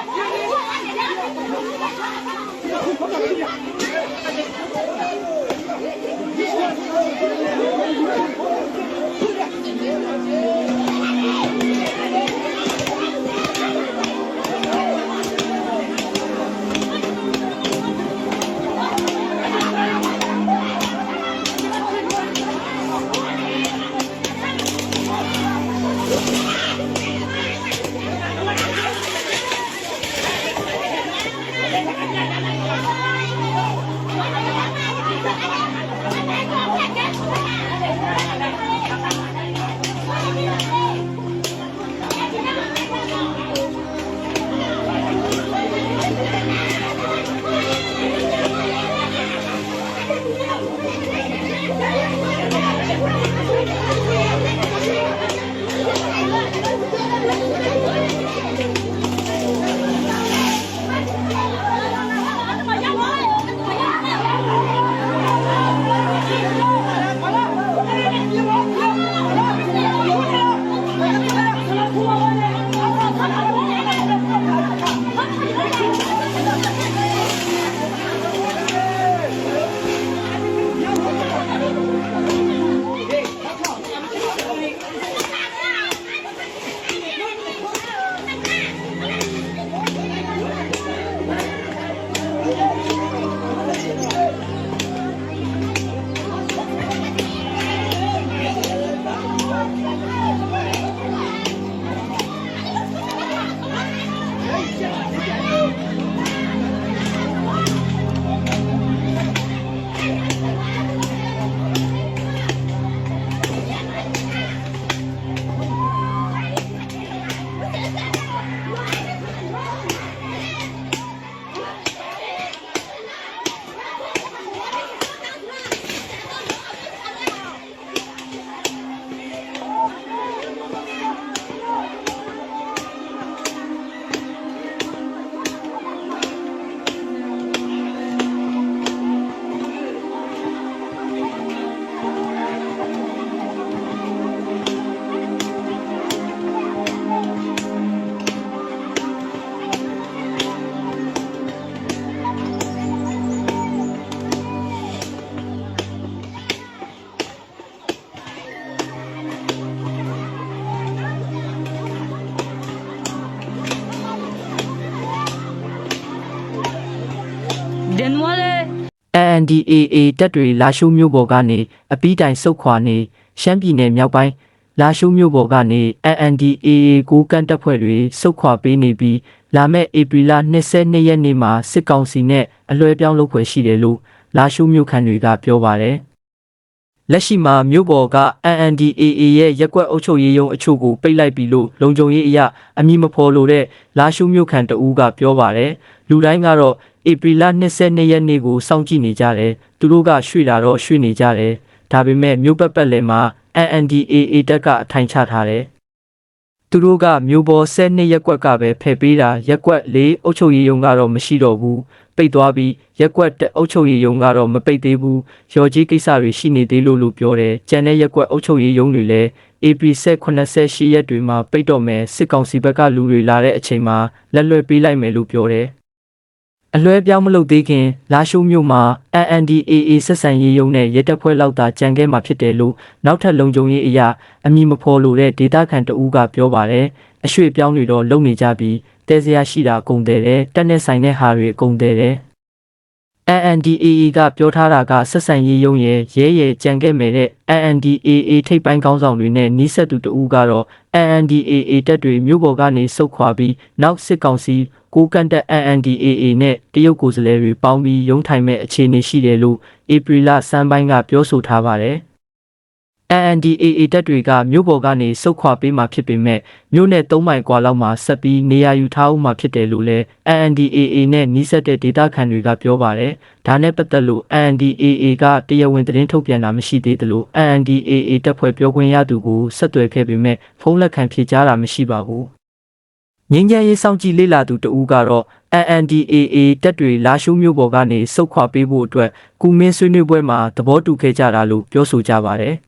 Thank you. Den wale NDAA တပ်တွေလာရှိုးမြို့ပေါ်ကနေအပီးတိုင်စုတ်ခွာနေရှမ်းပြည်နယ်မြောက်ပိုင်းလာရှိုးမြို့ပေါ်ကနေ NDAA ကိုကန်တပ်ဖွဲ့တွေစုတ်ခွာပေးနေပြီးလာမယ့်ဧပြီလ22ရက်နေ့မှာစစ်ကောင်စီနဲ့အလွဲပြောင်းလုပ်ခွင့်ရှိတယ်လို့လာရှိုးမြို့ခံတွေကပြောပါတယ် လက်ရှိမှာမြို့ပေါ်က NNDAA ရဲ့ရက်ကွက်အုပ်ချုပ်ရေးရုံးအချို့ကိုပိတ်လိုက်ပြီလို့လုံခြုံရေးအရအမည်မဖော်လို့တဲ့လာရှုမြို့ခံတအူးကပြောပါတယ်လူတိုင်းကတော့ဧပြီလ22ရက်နေ့ကိုစောင့်ကြည့်နေကြတယ်သူတို့ကရွှေ့လာတော့ရွှေ့နေကြတယ်ဒါပေမဲ့မြို့ပတ်ပတ်လည်မှာ NNDAA တက်ကအထိုင်ချထားတယ်သူတို့ကမြို့ပေါ်10နှစ်ရက်ကွက်ကပဲဖယ်ပေးတာရက်ကွက်၄အုပ်ချုပ်ရေးရုံးကတော့မရှိတော့ဘူး ပိတ်သွားပြီးရက်ကွက်တဲ့အုပ်ချုပ်ရေးရုံးကတော့မပိတ်သေးဘူးရော်ကြီးကိစ္စတွေရှိနေသေးလို့လို့ပြောတယ်ကျန်တဲ့ရက်ကွက်အုပ်ချုပ်ရေးရုံးတွေလည်း AP 88ရက်တွေမှာပိတ်တော့မယ်စစ်ကောင်စီဘက်ကလူတွေလာတဲ့အချိန်မှာလက်လွှဲပေးလိုက်မယ်လို့ပြောတယ်အလွဲပြောင်းမလုပ်သေးခင်လာရှိုးမြို့မှာ NNDAA ဆက်ဆံရေးရုံးနဲ့ရဲတပ်ဖွဲ့လောက်သာကြံခဲ့မှာဖြစ်တယ်လို့နောက်ထပ်လုံခြုံရေးအရာအမည်မဖော်လို့တဲ့ဒေတာခန်တဦးကပြောပါတယ်အရွှေ့ပြောင်းတွေတော့လုံနေကြပြီး တဲစရာရှိတာအကုန်တယ်တယ်တက်နဲ့ဆိုင်တဲ့ဟာတွေအကုန်တယ်တယ် NNDAA ကပြောထားတာကဆက်ဆံရေးရုံးရဲ့ရဲရဲကြံခဲ့မယ်တဲ့ NNDAA ထိပ်ပိုင်းကောင်းဆောင်တွေနဲ့နှိစက်သူတဦးကတော့ NNDAA တပ်တွေမြို့ပေါ်ကနေစုတ်ခွာပြီးနောက်စစ်ကောင်စီကိုကန်တက် NNDAA နဲ့တရုတ်ကိုယ်စားလှယ်တွေပေါင်းပြီးရုံးထိုင်မဲ့အခြေအနေရှိတယ်လို့ဧပြီလစမ်းပိုင်းကပြောဆိုထားပါတယ်။ NNDAA တပ်တွေကမြို့ပေါ်ကနေစုတ်ခွာပေးမှဖြစ်ပေမဲ့မြို့နယ်၃မိုင်ကွာလောက်မှာဆက်ပြီးနေရာယူထားဦးမှာဖြစ်တယ်လို့လည်း NNDAA နဲ့နှိစက်တဲ့ဒေသခံတွေကပြောပါတယ်။ဒါနဲ့ပတ်သက်လို့ NNDAA ကတရားဝင်သတင်းထုတ်ပြန်တာမရှိသေးသလို NNDAA တပ်ဖွဲ့ပြောခွင့်ရသူကိုဆက်သွယ်ခဲ့ပေမဲ့ဖုန်းလက်ခံဖြေကြားတာမရှိပါဘူး။ငင်းကြရေးစောင့်ကြည့်လေ့လာသူတဦးကတော့ NNDAA တပ်တွေလာရှုမျိုးပေါ်ကနေစုတ်ခွာပေးဖို့အတွက်ကုမင်းဆွေးနွေးပွဲမှာသဘောတူခဲ့ကြတာလို့ပြောဆိုကြပါတယ်။